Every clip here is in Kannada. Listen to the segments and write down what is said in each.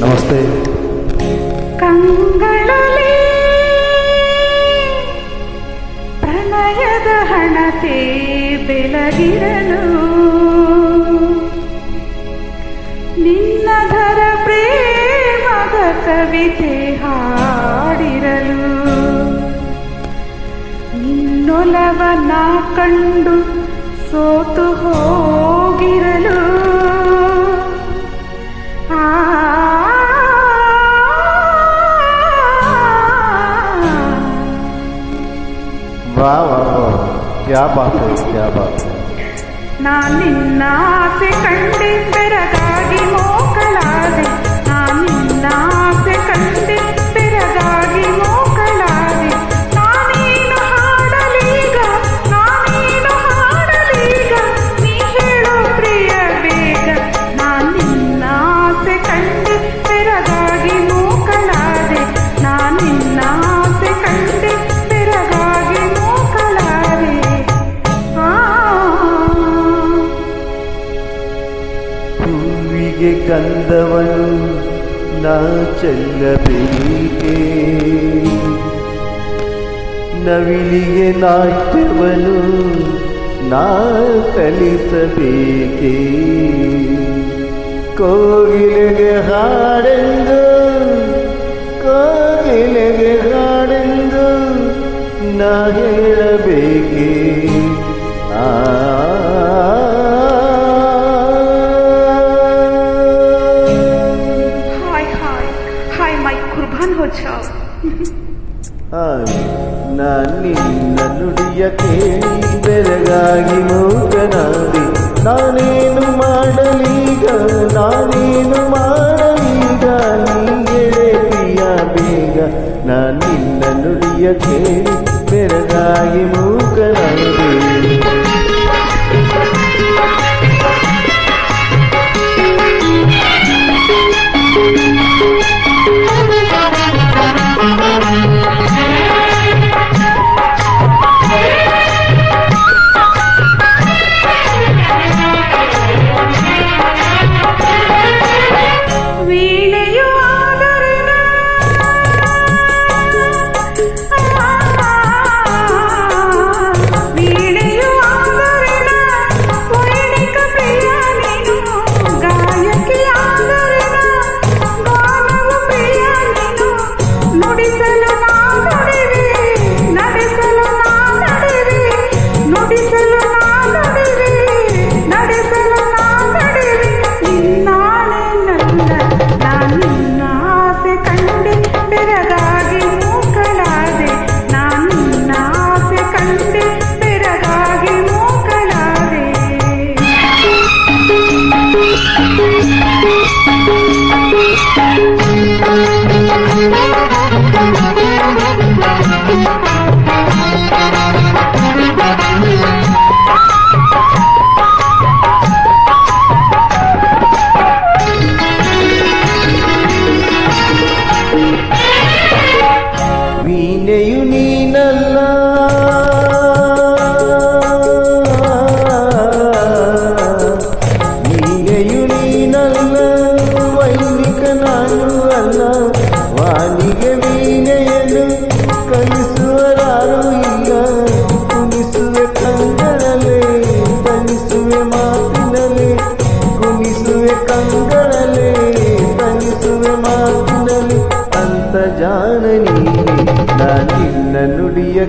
ನಮಸ್ತೆ. ಕಂಗಳಲ್ಲಿ ಪ್ರಣಯದ ಹಣತೆ ಬೆಳಗಿರಲು ನಿನ್ನಧರ ಪ್ರೇಮದ ಕವಿತೆ ಹಾಡಿರಲು ನಿನ್ನೊಲವನ ಕಂಡು ಸೋತು ಹೋಗಿರಲು वाह वाह वाह क्या बात है क्या बात है ना निन्ना से कंडे बेरगागी मो ಹೂವಿಗೆ ಕಂದವನು ನಾ ಚೆಲ್ಲಬೇಕೆ. ನವಿಲಿಗೆ ನಾಟ್ಯವನು ನಾ ಕಲಿಸಬೇಕೆ. ಕೋಗಿಲೆಗೆ ಹಾಡೆಂದು ಕೋಗಿಲೆಗೆ ಹಾಡೆಂದು ನಾ ಹೇಳಬೇಕೆ. های مای قربان ہو جاؤ ನಾನಿ ನನುಡಿಯ ಕೇಳಿ ಬೆರಗಾಗಿ ಮೂಗನಾದೆ ನಾನೇನು ಮಾಡಲೀಗ ನಾನೇನು ಮಾಡಲೀಗ ನೀಗೆಳೆದಿಯ ಬೇಗ ನಾನಿನ್ನ ನುಡಿಯ ಕೇಳಿ ಬೆರಗಾಗಿ ಮೂಗನಾದೆ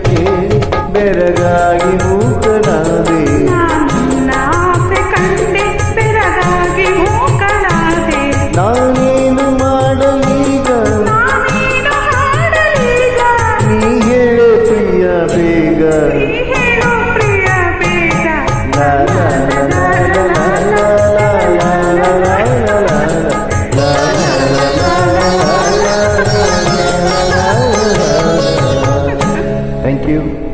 के you.